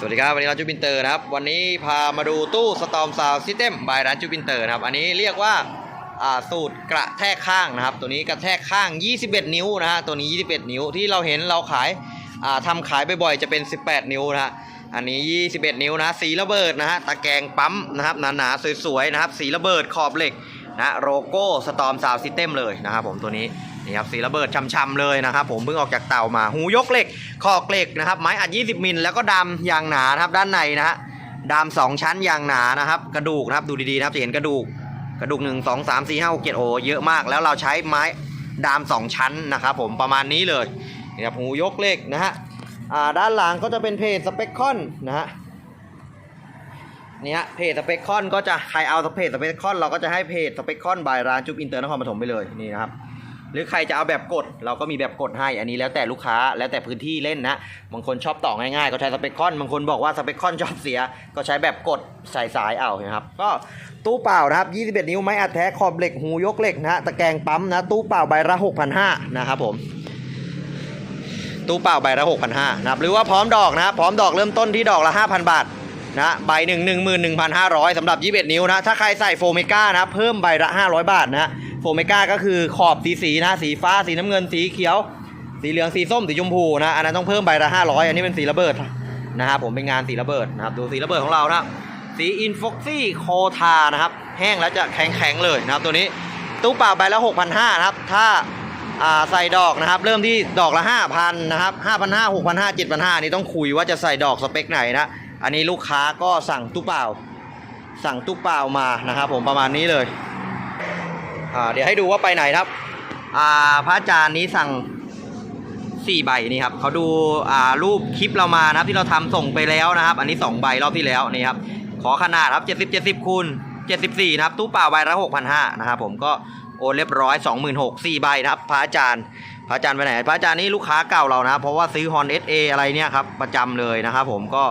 สวัสดีครับ วันนี้ร้านจูบินเตอร์นะครับ วันนี้พามาดูตู้สตอมซาวซิสเต็มบายร้านจูบินเตอร์นะครับ อันนี้เรียกว่าสูตรกระแทกข้างนะครับ ตัวนี้กระแทกข้าง 21 นิ้วนะฮะตัวนี้ 21 นิ้วที่เราเห็นเราขายาทำขายบ่อยๆจะเป็น 18 นิ้วนะฮะอันนี้ 21 นิ้วนะสีระเบิดนะฮะตะแกรงปั๊มนะครับหนาๆสวยๆนะครับ สีระเบิดขอบเหล็กนะโลโก้สตอมซาวซิสเต็มเลยนะครับผมตัวนี้ นี่ครับสีระเบิดช่ำๆเลยนะครับ ผมเพิ่งออกจากเตามา หูยกเหล็กขอกเหล็กนะครับ ไม้อัด 20 มิลแล้วก็ดำยางหนานะครับด้านในนะฮะดำสองชั้นยางหนานะครับ กระดูกนะครับดูดีๆนะครับจะเห็นกระดูกกระดูกหนึ่งสองสามสี่ห้าหกเจ็ดโอเยอะมาก แล้วเราใช้ไม้ดามสองชั้นนะครับผมประมาณนี้เลยนี่ครับหูยกเหล็กนะฮะอ่าด้านหลังก็จะเป็นเพจสเปคคอนนะฮะเนี่ยเพจสเปคคอนก็จะใครเอาเพจสเปคคอนเราก็จะให้เพจสเปคคอนบายร้านจุ๊บอินเตอร์นครปฐมไปเลยนี่นะครับ หรือใครจะเอาแบบกด เราก็มีแบบกดให้อันนี้แล้วแต่ลูกค้าแล้วแต่พื้นที่เล่นนะ บางคนชอบต่อง่ายๆ ก็ใช้สเปคคอน บางคนบอกว่าสเปคคอนชอบเสีย ก็ใช้แบบกดใส่สายเอานะครับ ก็ตู้เปล่านะครับ 21 นิ้วไม้อัดแท้ขอบเหล็กหูยกเหล็กนะฮะตะแกรงปั๊มนะ ตู้เปล่าใบละ6,500นะครับผมตู้เปล่าใบละ6,500นะครับหรือว่าพร้อมดอกนะครับพร้อมดอกเริ่มต้นที่ดอกละ 5,000 บาท นะใบหนึ่งหนึ่งหมื่นหนึ่งพันห้าร้อยสำหรับ21นิ้วนะถ้าใครใส่โฟเมก้านะเพิ่มใบละ500บาทนะโฟเมก้าก็คือขอบสีสีนะสีฟ้าสีน้ำเงินสีเขียว สีเหลืองสีส้มสีชมพูนะอันนั้นต้องเพิ่มใบละ500อันนี้เป็นสีระเบิดนะครับผมเป็นงานสีระเบิดนะครับดูสีระเบิดของเรานะสีอินฟ็อกซี่โคทานะครับแห้งแล้วจะแข็งๆเลยนะครับตัวนี้ตู้เปล่าใบละ6,500นะครับถ้าอ่าใส่ดอกนะครับ เริ่มที่ดอกละ 5,000นะครับ5,500 6,500 7,500นี่ต้องคุยว่าจะใส่ดอกสเปคไหนนะ อันนี้ลูกค้าก็สั่งตู้เปล่า สั่งตู้เปล่ามานะครับผมประมาณนี้เลยอ่าเดี๋ยวให้ดูว่าไปไหนครับอ่าพระอาจารย์นี้สั่ง4ใบนี่ครับเขาดูอ่ารูปคลิปเรามานะครับที่เราทำส่งไปแล้วนะครับ อันนี้ 2 ใบรอบที่แล้วนี่ครับขอขนาดครับ 70 70คูณ74นะครับตู้เปล่าใบละ6,500นะครับผมก็โอนเรียบร้อย 26,000 4ใบนะครับพระอาจารย์พระอาจารย์ไปไหน พระอาจารย์นี่ลูกค้าเก่าเรานะครับเพราะว่าซื้อ Hon SA อะไรเนี่ยครับประจำเลยนะครับผมก็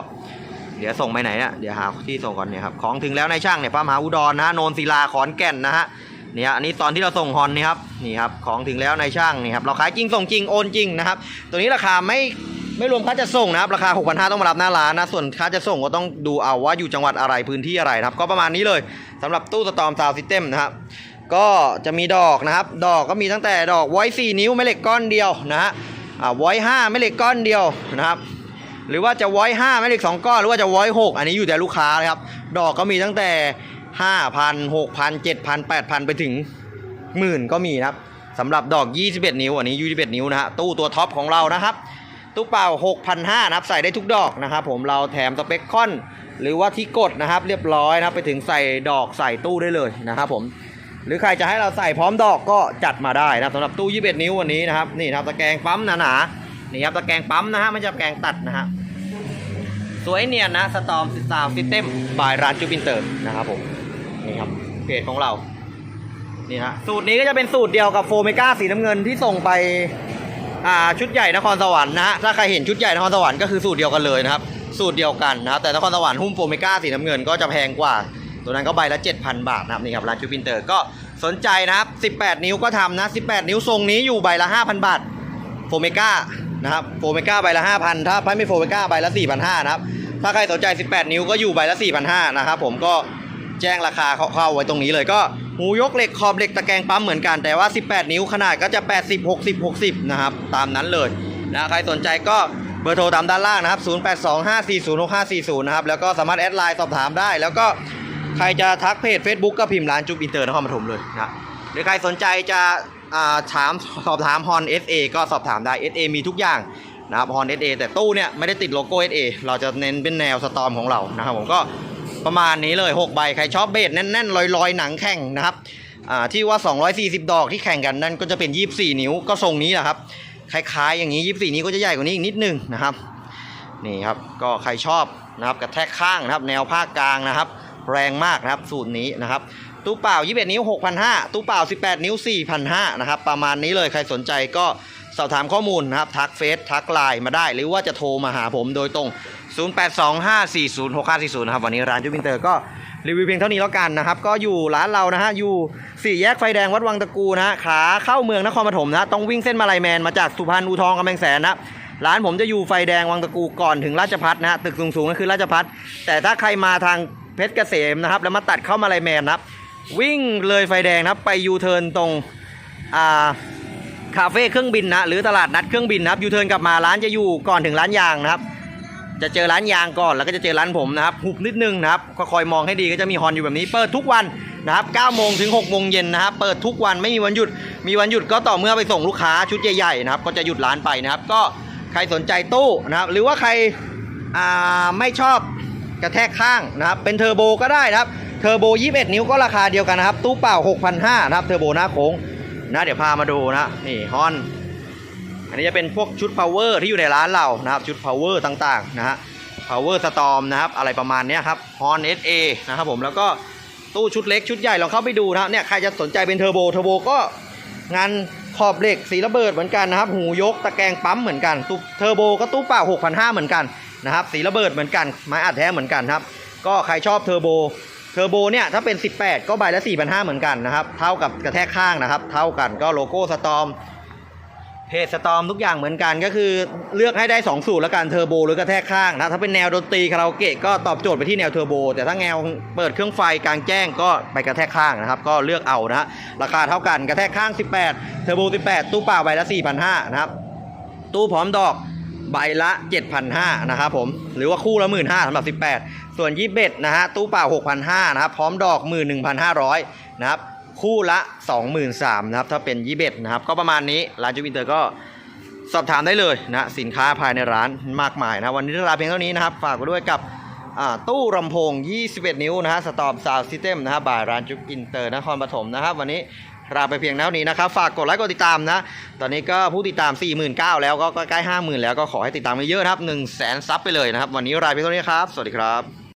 เดี๋ยวส่งไปไหนเนี่ยเดี๋ยวหาที่ส่งก่อนเนี่ยครับของถึงแล้วในช่างเนี่ยพระมหาอุดรนะฮะโนนศิลาขอนแก่นนะฮะเนี่ยอันนี้ตอนที่เราส่งฮอนนี่ครับนี่ครับของถึงแล้วในช่างนี่ครับเราขายจริงส่งจริงโอนจริงนะครับตัวนี้ราคาไม่ไม่รวมค่าจะส่งนะครับราคา 6,500ต้องมารับหน้าร้านนะส่วนค่าจะส่งก็ต้องดูเอาว่าอยู่จังหวัดอะไรพื้นที่อะไรนะครับ ก็ประมาณนี้เลยสำหรับตู้สตอมซาวซิสเต็มนะครับก็จะมีดอกนะครับ ดอกก็มีตั้งแต่ดอกไว้4นิ้วแม่เหล็กก้อนเดียวนะฮะอ่าไว้5แม่เหล็กก้อนเดียวนะครับ หรือว่าจะไว้ห้าแม่เหล็กสองก้อนหรือว่าจะไว้หกอันนี้อยู่แต่ลูกค้าเลยครับ ดอกก็มีตั้งแต่ห้าพันหกพันเจ็ดพันแปดพันไปถึงหมื่นก็มีนะครับสำหรับดอก 21 นิ้วอันนี้ 21 นิ้วนะฮะตู้ตัวท็อปของเรานะครับ ตู้เปล่า 6,500นะครับ ใส่ได้ทุกดอกนะครับ ผมเราแถมสเปคคอน หรือว่าที่กดนะครับ เรียบร้อยนะครับ ไปถึงใส่ดอกใส่ตู้ได้เลยนะครับผมหรือใครจะให้เราใส่พร้อมดอกก็จัดมาได้นะสำหรับตู้ 21 นิ้ววันนี้นะครับนี่นะครับตะแกรงปั๊มหนาๆนี่ครับตะแกรงปั๊มนะฮะไม่ใช่ตะแกรงตัดนะฮะ สวยเนียนนะสตอมซิสาวซิสเต็มบายร้านจูบินเตอร์นะครับผมนี่ครับเพจของเรานี่ฮะสูตรนี้ก็จะเป็นสูตรเดียวกับโฟเมกาสีน้ำเงินที่ส่งไปอ่าชุดใหญ่นครสวรรค์นะฮะถ้าใครเห็นชุดใหญ่นครสวรรค์ก็คือสูตรเดียวกันเลยนะครับสูตรเดียวกันนะครับแต่นครสวรรค์หุ้มโฟเมกาสีน้ำเงินก็จะแพงกว่า ตัวนั้นก็ใบละ 7,000 บาทนะครับนี่ครับร้านจูบินเตอร์ก็สนใจนะครับ 18 นิ้วก็ทำนะ 18 นิ้วทรงนี้อยู่ใบละ 5,000 บาทโฟเมกา นะครับโฟเมกาใบละ5,000ถ้าไม่โฟเมกาใบละ4,500นะครับ ถ้าใครสนใจ 18 นิ้วก็อยู่ใบละ4,500นะครับผมก็แจ้งราคาเข้าไว้ตรงนี้เลยก็หูยกเหล็กขอบเหล็กตะแกรงปั๊มเหมือนกันแต่ว่า 18 นิ้วขนาดก็จะ 80 60 60 นะครับ ตามนั้นเลยนะใครสนใจก็เบอร์โทรตามด้านล่างนะครับ 0825406540 นะครับ แล้วก็สามารถแอดไลน์สอบถามได้ แล้วก็ใครจะทักเพจ Facebook ก็พิมพ์ร้านจุ๊บอินเตอร์นครปฐมเลยนะหรือใครสนใจจะ ถามสอบถามฮอน SA ก็สอบถามได้ SA มีทุกอย่างนะครับฮอนเอสเอแต่ตู้เนี่ยไม่ได้ติดโลโก้ SA เราจะเน้นเป็นแนวสตอมของเรานะครับผมก็ประมาณนี้เลย 6 ใบ ใครชอบเบสแน่นๆ ลอยๆ หนังแข่งนะครับที่ว่า 240 ดอกที่แข่งกันนั่นก็จะเป็น 24 นิ้วก็ทรงนี้แหละครับคล้ายๆ อย่างนี้ 24 นิ้วก็จะใหญ่กว่านี้อีกนิดนึงนะครับนี่ครับก็ใครชอบนะครับกระแทกข้างนะครับ แนวภาคกลางนะครับ แรงมากนะครับสูตรนี้นะครับ ตู้เปล่า 21 นิ้ว 6,500 ตู้เปล่า 18 นิ้ว 4,500 นะครับ ประมาณนี้เลยใครสนใจก็สอบถามข้อมูลนะครับ ทักเฟซทักไลน์มาได้ หรือว่าจะโทรมาหาผมโดยตรง 0825406540 นะครับ วันนี้ร้านจูบินเตอร์ก็รีวิวเพียงเท่านี้แล้วกันนะครับ ก็อยู่ร้านเรานะฮะ อยู่สี่แยกไฟแดงวัดวังตะกูนะฮะขาเข้าเมืองนครปฐมนะต้องวิ่งเส้นมาลายแมนมาจากสุพรรณอูทองกำแพงแสนนะร้านผมจะอยู่ไฟแดงวังตะกูก่อนถึงราชพัฒนะฮะตึกสูงๆนั่นคือราชพัฒแต่ถ้าใครมาทางเพชรเกษมนะครับแล้วมาตัดเข้ามาลายแมนนะครับ วิ่งเลยไฟแดงนะครับไปยูเทิร์นตรงอ่าคาเฟ่เครื่องบินนะหรือตลาดนัดเครื่องบินนะครับยูเทิร์นกลับมาร้านจะอยู่ก่อนถึงร้านยางนะครับ จะเจอร้านยางก่อนแล้วก็จะเจอร้านผมนะครับหุบนิดนึงนะครับก็คอยมองให้ดีก็จะมีฮอนอยู่แบบนี้ เปิดทุกวันนะครับ9โมงถึง6โมงเย็นนะครับเปิดทุกวันไม่มีวันหยุด มีวันหยุดก็ต่อเมื่อไปส่งลูกค้าชุดใหญ่ๆนะครับก็จะหยุดร้านไปนะครับ ก็ใครสนใจตู้นะครับหรือว่าใครไม่ชอบกระแทกข้างนะครับเป็นเทอร์โบก็ได้นะครับ เทอร์โบ 21 นิ้วก็ราคาเดียวกันนะครับ ตู้เปล่า 6,500นะครับ เทอร์โบหน้าโค้งนะเดี๋ยวพามาดูนะนี่ฮอนอันนี้จะเป็นพวกชุด power ที่อยู่ในร้านเรานะครับ ชุด power ต่างๆนะฮะ power storm นะครับ อะไรประมาณนี้ครับ horn sa นะครับผมแล้วก็ตู้ชุดเล็กชุดใหญ่ลองเข้าไปดูนะครับเนี่ยใครจะสนใจเป็นเทอร์โบเทอร์โบก็งานขอบเหล็กสีระเบิดเหมือนกันนะครับ หูยกตะแกรงปั๊มเหมือนกันตู้เทอร์โบก็ตู้เปล่า6,500เหมือนกันนะครับสีระเบิดเหมือนกันไม้อัดแท้เหมือนกันครับก็ใครชอบเทอร์โบ เทอร์โบเนี่ยถ้าเป็น 18 ก็ใบละ 4,500 เหมือนกันนะครับ เท่ากับกระแทกข้างนะครับ เท่ากันก็โลโก้สตอมเพจสตอมทุกอย่างเหมือนกันก็คือเลือกให้ได้ 2 สูตรแล้วกันเทอร์โบหรือกระแทกข้างนะถ้าเป็นแนวดนตรีคาราโอเกะก็ตอบโจทย์ไปที่แนวเทอร์โบแต่ถ้าแนวเปิดเครื่องไฟกลางแจ้งก็ไปกระแทกข้างนะครับ ก็เลือกเอานะฮะราคาเท่ากันกระแทกข้าง 18 เทอร์โบ 18 ตู้เปล่าใบละ4,500นะครับตู้พร้อมดอก ใบละ 7,500นะครับผมหรือว่าคู่ละ15,000สำหรับ 18 ส่วนยี่เบ็ดนะฮะตู้เปล่า 6,500นะครับพร้อมดอก 11,500นะครับคู่ละ 23,000นะครับถ้าเป็นยี่เบ็ดนะครับก็ประมาณนี้ร้านจูบินเตอร์ก็สอบถามได้เลยนะสินค้าภายในร้านมากมายนะวันนี้เวลาเพียงเท่านี้นะครับ ฝากไว้ด้วยกับตู้ลำโพง 21 นิ้วนะฮะสตอมซาวซิสเต็มนะครับบายร้านจุกอินเตอร์นครปฐมนะครับ วันนี้ ลาไปเพียงเท่านี้นะครับฝากกดไลค์กดติดตามนะ ตอนนี้ก็ผู้ติดตาม 49,000แล้วก็ใกล้ๆ50,000 แล้วก็ขอให้ติดตามเยอะๆนะครับ1 0 0 0 0 0ซับไปเลยนะครับ วันนี้ราไปเพียงเท่านี้ครับ สวัสดีครับ